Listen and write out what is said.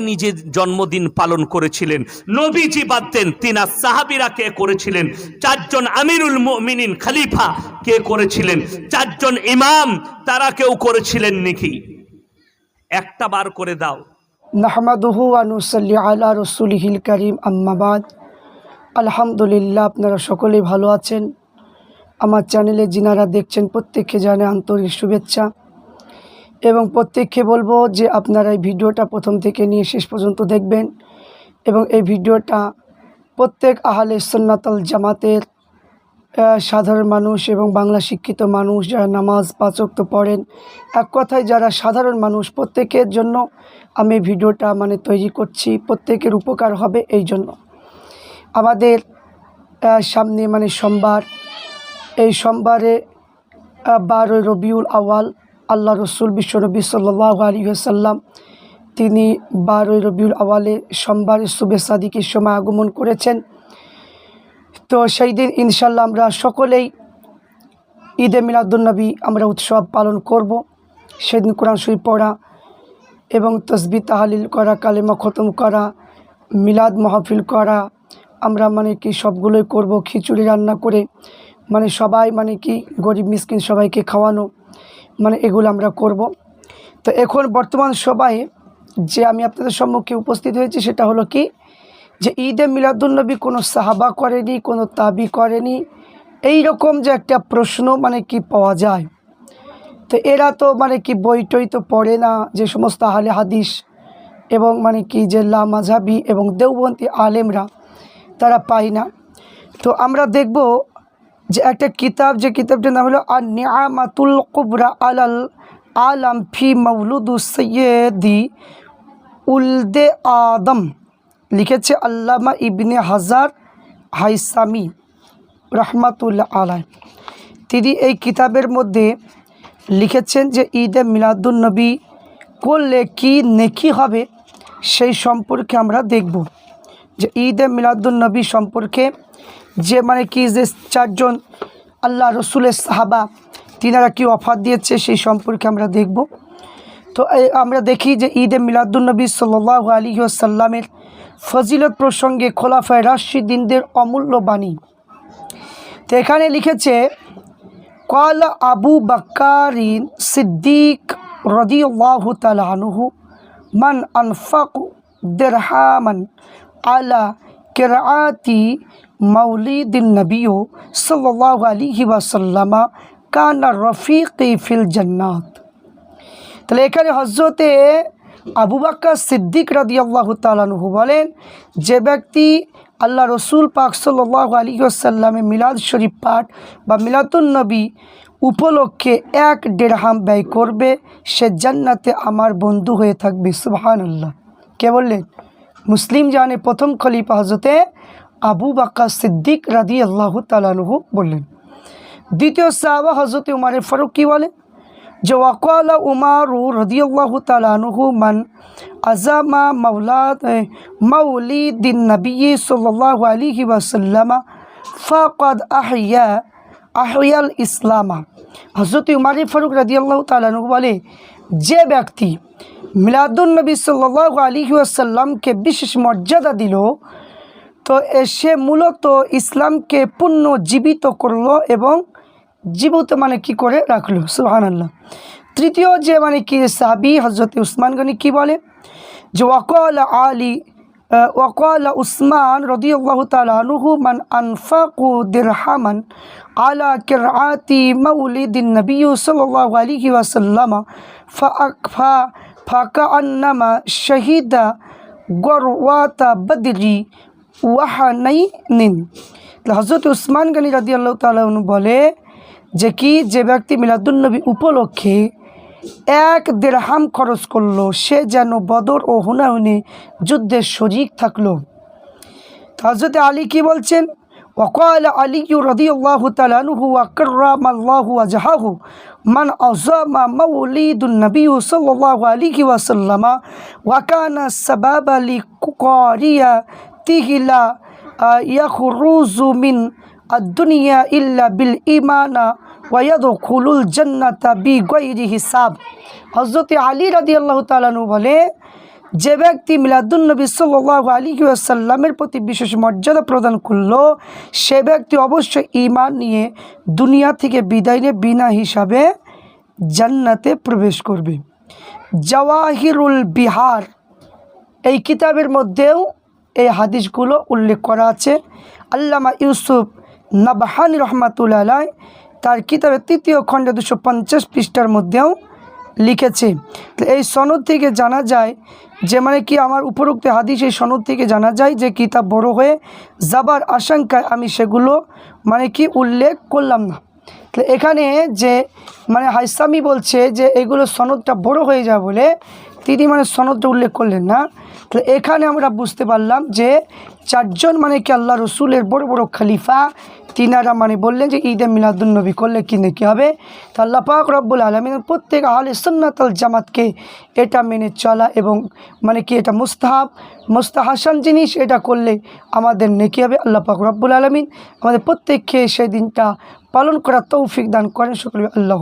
নিজে জন্মদিন পালন করেছিলেন। নবীজি বাদ দেন তিনা সাহাবিরা কে করেছিলেন? চারজন আমিরুল মুমিনিন খালিফা কে করেছিলেন? চারজন ইমাম, তারা কেউ করেছিলেন নাকি? একটা বার করে দাও। নাহমাদুহু রসুলহিল করিম আম্মাবাদ আলহামদুলিল্লাহ, আপনারা সকলেই ভালো আছেন। আমার চ্যানেলে যিনারা দেখছেন, প্রত্যেককে জানে আন্তরিক শুভেচ্ছা। এবং প্রত্যেককে বলব যে আপনারা এই ভিডিওটা প্রথম থেকে নিয়ে শেষ পর্যন্ত দেখবেন এবং এই ভিডিওটা প্রত্যেক আহলে সন্নাতল জামাতের সাধারণ মানুষ এবং বাংলা শিক্ষিত মানুষ যারা নামাজ পাচক পড়েন, এক কথায় যারা সাধারণ মানুষ, প্রত্যেকের জন্য আমি ভিডিওটা মানে তৈরি করছি, প্রত্যেকের উপকার হবে এই জন্য। আমাদের সামনে মানে সোমবার, এই সোমবারে বারোই রবিউল আওয়াল আল্লাহ রসুল বিশ্বনবী সাল্লাহ আলী সাল্লাম তিনি বারোই রবিউল আওয়ালে সোমবারের শুভে সাদিকের সময় আগমন করেছেন। তো সেই দিন ইনশাল্লাহ আমরা সকলেই ঈদে মিলাদুলনবী আমরা উৎসব পালন করব। সেদিন কোরআন শরীফ পড়া এবং তসবি তাহালিল করা, কালেমা খতম করা, মিলাদ মাহফিল করা, আমরা মানে কি সবগুলোই করব, খিচুড়ি রান্না করে মানে সবাই মানে কি গরিব মিসকিন সবাইকে খাওয়ানো। মানে এগুলো আমরা করব। তো এখন বর্তমান সবাই যে আমি আপনাদের সম্মুখে উপস্থিত হয়েছি সেটা হলো কি? যে ঈদে মিলাদুলনবী কোনো সাহাবা করেনি, কোনো তাবি করেনি, এই রকম যে একটা প্রশ্ন মানে কি পাওয়া যায়। তো এরা তো মানে কি বই টই তো পড়ে না, যে সমস্ত আহলে হাদিস এবং মানে কি যে লা মাঝাবি এবং দেওবন্তি আলেমরা তারা পায় না। তো আমরা দেখব যে একটা কিতাব, যে কিতাবটির নাম হলো আর নিয়ামাতুল কুবরা আলাল আলাম ফি মৌলুদু সৈয়দি উলদে আদম। লিখেছে আল্লামা ইবনে হাজার হাইসামি রহমাতুল্লাহ আলাই তিনি এই কিতাবের মধ্যে লিখেছেন যে ঈদে মিলাদুলনবী করলে কি নেকি হবে সেই সম্পর্কে আমরা দেখব। যে ঈদে মিলাদুলনবী সম্পর্কে যে মানে কি যে চারজন আল্লাহ রসুলের সাহাবা, তিনারা কি অফার দিয়েছে সেই সম্পর্কে আমরা দেখব। তো আমরা দেখি যে ঈদে মিলাদুলনবী সাল্লাহ আলী সাল্লামের ফজিলত প্রসঙ্গে খোলাফায় রাশিদিনদের অমূল্য বাণী। তো এখানে লিখেছে কল আবু বাক্কারিন সিদ্দিক রদিয়াল্লাহু তাআলা আনহু, মান আনফাক দিরহামান আলা কিরাআতি মাউলিদিন নবিয়্য সাল্লাল্লাহু আলাইহি ওয়াসাল্লামা কানা রফিকি ফিল জান্নাত। তাহলে এখানে হজরতে আবু বাক্কা সিদ্দিক রাদি আল্লাহ তালানহু বলেন, যে ব্যক্তি আল্লাহ রসুল পাক সাল্লাহ আলী আসাল্লামে মিলাদ শরীফ পাঠ বা মিলাদুন্নবী উপলক্ষে এক দেড়হাম ব্যয় করবে, সে জান্নাতে আমার বন্ধু হয়ে থাকবে। সুবাহান আল্লাহ কে বললেন? মুসলিম জানে প্রথম খলিফা হজরতে আবু বাক্কা সিদ্দিক রাদি আল্লাহ তালানহু বললেন, দ্বিতীয় সাহাবা হজরত উমারের ফারুক কী বলে যে, ওয়াকাল উমারু রদিয়াল্লাহু তালানুহু মান আজামা মাওলাদ মাউলিদিন নবী সাল্লাল্লাহু আলাইহি ওয়াসাল্লামা ফাকাদ আহিয়া আহিয়াল ইসলামা। হজরত উমার ফারুক রদিয়াল্লাহু তালানুহু বলে, যে ব্যক্তি মিলাদুল নবী সাল্লাল্লাহু আলাইহি ওয়াসাল্লামকে বিশেষ মর্যাদা দিল তো সে মূলত ইসলামকে পূর্ণ জীবিত করল এবং জীবিত মানে কি করে রাখল? সুহান আল্লাহ তৃতীয় যে মানে কি, সাহাবি হজরত উসমান গনি কি বলে? যে ওয়াকাল আলী ওয়াকাল উসমান রদিয়াল্লাহ তালুহু মান আনফাকু দিরহামান আলা কিরাতি মাউলিদিন নবী সাল্লাল্লাহু আলাইহি ওয়াসাল্লাম ফা, ফাকা আন্নামা শহীদা গরওয়াতা বদরি ওয়াহানাই নিন হজরত উসমান গনি রাদি আল্লাহ তালন বলে যে কি যে ব্যক্তি মিলাদুলনবী উপলক্ষে এক দেড়হাম খরচ করলো সে যেন বদর ও হুনাহুনে যুদ্ধে শরিক থাকলো হজরত আলী কি বলছেন وقال علي رضي الله تعالى عنه وكرم الله وجهه من أعظم مولد النبي صلى الله عليه وسلم وكان বাতিহিলা ইয়াখরুজুমিন আদুনিয়া ইল্লা বিল ইমানা ওয়াদ খুলুল জন্নাতা বি গৈরি হিসাব। হজরত আলী রাদি আল্লাহ তালানু বলে, যে ব্যক্তি মিলাদুলনবী সাল্লাহ আলী আসাল্লামের প্রতি বিশেষ মর্যাদা প্রদান করল, সে ব্যক্তি অবশ্যই ইমান নিয়ে দুনিয়া থেকে বিদায় নিয়ে বিনা হিসাবে জান্নাতে প্রবেশ করবে। জওয়াহিরুল বিহার, এই কিতাবের মধ্যেও এই হাদিসগুলো উল্লেখ করা আছে। আল্লামা ইউসুফ নাবহানি রহমাতুল্লাহ তার কিতাবের তৃতীয় খণ্ডে দুশো পঞ্চাশ পৃষ্ঠার মধ্যেও লিখেছে। এই সনদ থেকে জানা যায় যে মানে কি আমার উপরোক্ত হাদিস এই সনদ থেকে জানা যায় যে কিতাব বড় হয়ে যাবার আশঙ্কায় আমি সেগুলো মানে কি উল্লেখ করলাম না। তো এখানে যে মানে হাইসামি বলছে যে এগুলো সনদটা বড় হয়ে যায় বলে তিনি মানে সনদটা উল্লেখ করলেন না। তো এখানে আমরা বুঝতে পারলাম যে চারজন মানে কি আল্লাহ রসুলের বড় বড় খলিফা, তিনারা মানে বললেন যে ঈদে মিলাদুলনবী করলে কি নাকি হবে? তো আল্লাহ পাক রব্বুল আলমিনের প্রত্যেক আহলে সন্ন্যাতাল জামাতকে এটা মেনে চলা এবং মানে কি এটা মুস্তাহাব, মুস্তাহাসান জিনিস এটা করলে আমাদের নেকি হবে? আল্লাহ পাক রব্বুল আলমিন আমাদের প্রত্যেককে সেই দিনটা পালন করার তৌফিক দান করেন। সকলে আল্লাহ